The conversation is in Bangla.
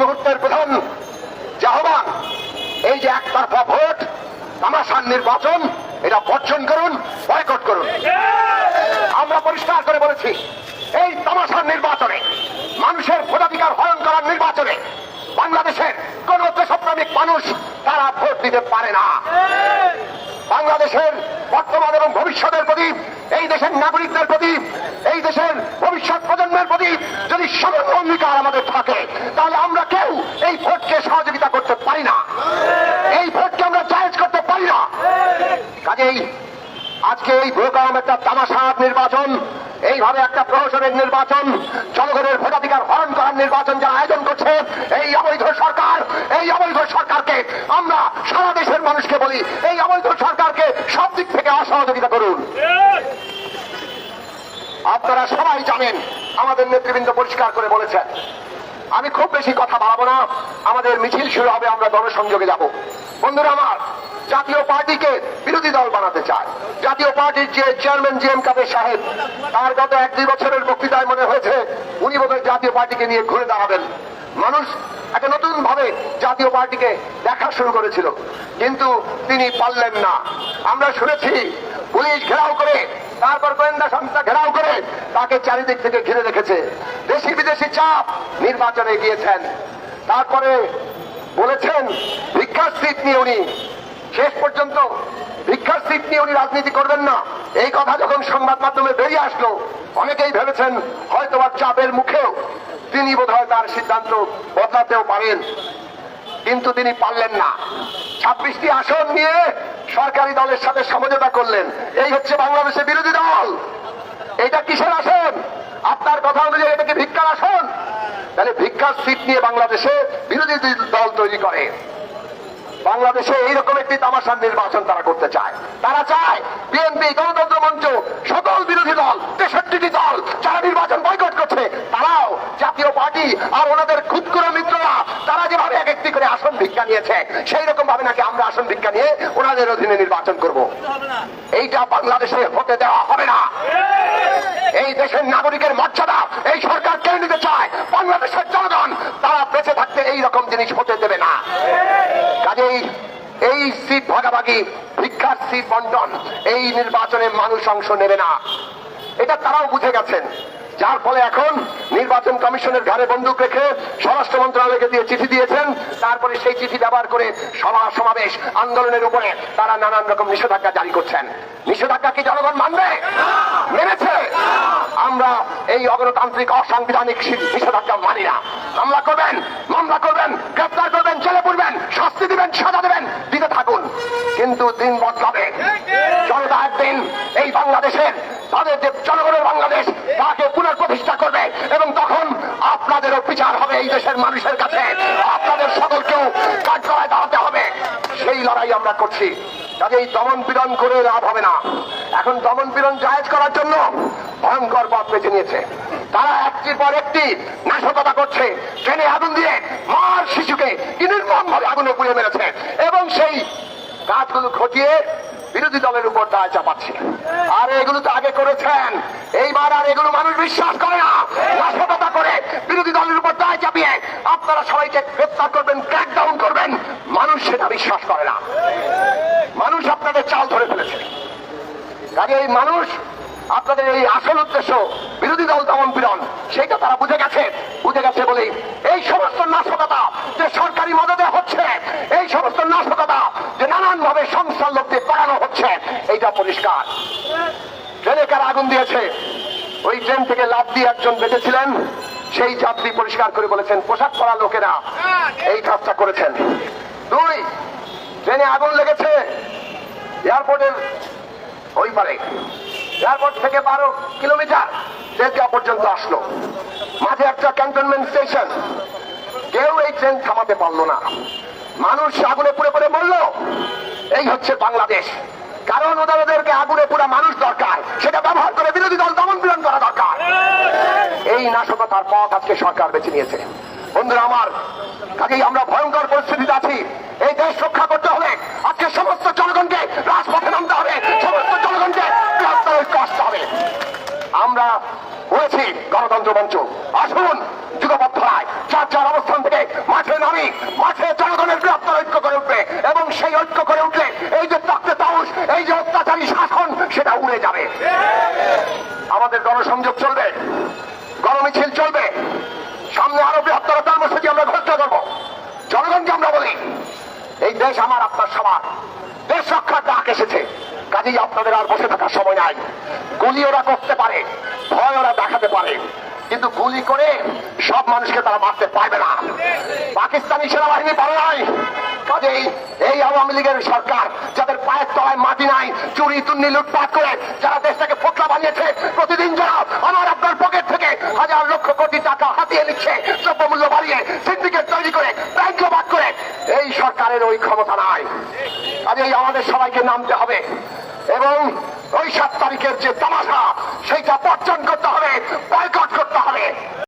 মুহূর্তের প্রধান যে আহ্বান এই যে একতরফা ভোট, তামাশার নির্বাচন, এটা বর্জন করুন, বয়কট করুন। আমরা পরিষ্কার করে বলেছি, এই তামাশার নির্বাচনে, মানুষের ভোটাধিকার হরণ করার নির্বাচনে, বাংলাদেশের কোন দেশপ্রেমিক মানুষ তারা ভোট দিতে পারে না। বাংলাদেশের বর্তমান এবং ভবিষ্যতের প্রতি এই দেশের নাগরিকদের প্রতি দেশের ভবিষ্যৎ প্রজন্মের প্রতি যদি সামান্য অঙ্গীকার আমাদের থাকে, তাহলে আমরা কেউ এই ভোটকে সহযোগিতা করতে পারি না। এই ভোটকে আমরা জায়েজ করতে পারি না। কাজেই আজকে এই প্রোগ্রাম একটা তামাশার নির্বাচন, এইভাবে একটা প্রহসনের নির্বাচন, জনগণের ভোটাধিকার হরণ করার নির্বাচন যা আয়োজন করছে, এই অবৈধ সরকার, এই অবৈধ সরকারকে আমরা সারা দেশের মানুষকে বলি, এই অবৈধ সরকারকে সব দিক থেকে অসহযোগিতা করুন। আপনারা সবাই জানেন, আমাদের নেতৃবৃন্দ পরিষ্কার করে বলেছেন, আমি খুব বেশি কথা বাড়াবো না, আমাদের মিছিল শুরু হবে, আমরা জনসংযোগে যাব। বন্ধুরা আমার, জাতীয় পার্টিকে বিরোধী দল বানাতে চায়। জাতীয় পার্টির যে চেয়ারম্যান জি এম কাদের সাহেব, তার গত এক দুই বছরের বক্তৃতায় মনে হয়েছে, উনি বোধহয় জাতীয় পার্টিকে নিয়ে ঘুরে দাঁড়াবেন। মানুষ একটা নতুন ভাবে জাতীয় পার্টিকে দেখা শুরু করেছিল, কিন্তু তিনি পারলেন না। আমরা শুনেছি, পুলিশ ঘেরাও করে তারপর গোয়েন্দা সংস্থা ঘেরাও করে তাকে চারিদিক থেকে ঘিরে রেখেছে। দেশি বিদেশি চাপ নির্বাচনে গিয়েছেন। তারপরে বলেছেন, ভিক্ষার সিট নিয়ে উনি। শেষ পর্যন্ত ভিক্ষার সিট নিয়ে উনি রাজনীতি করবেন না। এই কথা যখন সংবাদ মাধ্যমে বেরিয়ে আসলো, অনেকেই ভেবেছেন হয়তোবা চাপের মুখেও তিনি বোধহয় তার সিদ্ধান্ত বদলাতেও পারেন। কিন্তু তিনি পারলেন না। ছাব্বিশটি আসন নিয়ে সরকারি দলের সাথে সমঝোতা করলেন। এই হচ্ছে বাংলাদেশের বিরোধী দল। এটা কিসের আসন? আপনার কথা অনুযায়ী এটা কি ভিক্ষার আসন? তাহলে ভিক্ষার সিট নিয়ে বাংলাদেশে বিরোধী দল তৈরি করে। বাংলাদেশে এইরকম একটি তামাশার নির্বাচন তারা করতে চায়। তারা চায় বিএনপি, গণতন্ত্র মঞ্চ, সকল বিরোধী দল, তেষট্টিটি দল যারা নির্বাচন বয়কট করছে, তারাও জাতীয় পার্টি আর ওনাদের ক্ষুদ্র মিত্ররা তারা যেভাবে এক একটি করে আসন ভিক্ষা নিয়েছে সেই রকম ভাবে নাকি আমরা আসন ভিক্ষা নিয়ে ওনাদের অধীনে নির্বাচন করব। এইটা বাংলাদেশে হতে দেওয়া হবে না। এই দেশের নাগরিকের মর্যাদা এই সরকার কেড়ে নিতে চায়? বাংলাদেশের জনগণ, তারা বেঁচে থাকতে এই রকম জিনিস হতে দেবে না। কাজেই এই সিট ভাগাভাগি, ভিক্ষার সিট বন্টন, এই নির্বাচনে মানুষ অংশ নেবে না। এটা তারাও বুঝে গেছেন। যার ফলে এখন নির্বাচন কমিশনের ঘরে বন্দুক রেখে স্বরাষ্ট্র মন্ত্রণালয়কে দিয়ে চিঠি দিয়েছেন। তারপরে সেই চিঠি ব্যবহার করে সভা সমাবেশ আন্দোলনের উপরে তারা নানান রকম নিষেধাজ্ঞা জারি করছেন। নিষেধাজ্ঞা কি জনগণ মানবে? মেনেছে? আমরা এই অগণতান্ত্রিক, অসাংবিধানিক নিষেধাজ্ঞা মানি না। মামলা করবেন মামলা করবেন, গ্রেপ্তার করবেন, জেলে পড়বেন শাস্তি দিবেন, সাজা দেবেন, দিতে থাকুন। কিন্তু দিন বদলাবে। জনতা একদিন এই বাংলাদেশের বাংলাদেশ তাকে পুনঃপ্রতিষ্ঠা করবে এবং তখন আপনাদেরও বিচার হবে এই দেশের মানুষের কাছে। আপনাদের সকলকেও কাঠগড়ায় দাঁড়াতে হবে। সেই লড়াই আমরা করছি। কাজে এই দমন পীড়ন করে লাভ হবে না। এখন দমন পীড়ন জায়েজ করার জন্য ভয়ঙ্কর পথ বেছে নিয়েছে। তারা একটির পর একটি নাশকতা করছে। ট্রেনে আগুন দিয়ে মার শিশুকে নির্মম ভাবে আগুনে পুড়িয়ে মেরেছে। এবং সেই কাজগুলো ঘটিয়ে বিরোধী দলের উপর দায় চাপাচ্ছে। আর এগুলো তো আগে করেছেন। এইবার আর এগুলো মানুষ বিশ্বাস করে না। নাশকতা করে বিরোধী দলের উপর দায় চাপিয়ে আপনারা সবাইকে গ্রেপ্তার করবেন ক্র্যাকডাউন করবেন। মানুষ সেটা বিশ্বাস করে না। মানুষ আপনাদের চাল ধরে ফেলেছে। কাজে এই মানুষ, আপনাদের এই আসল উদ্দেশ্য, বিরোধী দল দমন পীড়ন সেইটা তারা বুঝে গেছে। বুঝে গেছে বলে, এই সমস্ত নাশকতা যে সরকারি মদতে হচ্ছে, এই সমস্ত নাশকতা যে নানান ভাবে সংস্থার লোকদের হচ্ছে এইটা পরিষ্কার। ট্রেনে কারা আগুন দিয়েছে? ওই ট্রেন থেকে লাভ দিয়ে একজন বেঁচেছিলেন, সেই যাত্রী পরিষ্কার করে বলেছেন, পোশাক পরা লোকেরা এই কাজটা করেছেন। দুই ট্রেনে আগুন লেগেছে, এয়ারপোর্টের ওই পারে। এয়ারপোর্ট থেকে বারো কিলোমিটার তেজগাঁ পর্যন্ত আসলো। মাঝে একটা ক্যান্টনমেন্ট স্টেশন। কেউ এই ট্রেন থামাতে পারল না। মানুষ আগুনে পুড়ে পুড়ে মরল। এই হচ্ছে বাংলাদেশ। কারণ ওদের ওদেরকে আগুনে পুরা মানুষ দরকার। সেটা ব্যবহার করে বিরোধী দল দমন পীড়ন করা দরকার। এই নাশকতার পথ আজকে সরকার বেছে নিয়েছে। বন্ধুরা আমার, কাজেই আমরা ভয়ঙ্কর পরিস্থিতিতে আছি। এই দেশ রক্ষা করতে হলে আজকে সমস্ত জনগণকে রাজপথে নামতে হবে। সমস্ত জনগণকে ঐক্য আসতে হবে। আমরা হয়েছি গণতন্ত্র মঞ্চ। সামনে আরও বৃহত্তর কর্মসূচি আমরা ঘোষণা করব। জনগণকে আমরা বলি, এই দেশ আমার, আপনার সবার দেশ রক্ষার ডাক এসেছে। কাজেই আপনাদের আর বসে থাকার সময় নাই। গুলি ওরা করতে পারে, ভয় ওরা দেখাতে পারে। কিন্তু গুলি করে সব মানুষকে তারা মারতে পারবে না। পাকিস্তানি সেনাবাহিনী পারে নাই কাজেই এই আওয়ামী লীগের সরকার, যাদের পায়ের তলায় মাটি নাই, চুরি তুন্নি লুটপাট করে যারা দেশটাকে ফোকলা বানিয়েছে প্রতিদিন যারা আমার আপনার পকেট থেকে হাজার লক্ষ হাতিয়ে নিচ্ছে দ্রব্যমূল্য বাড়িয়ে সিন্ডিকেট তৈরি করে ব্যাংক বাদ করে। এই সরকারের ওই ক্ষমতা নাই। কাজেই আমাদের সবাইকে নামতে হবে। এবং ওই সাত তারিখের যে তামাশা, সেইটা বর্জন করতে হবে বয়কট করতে হবে।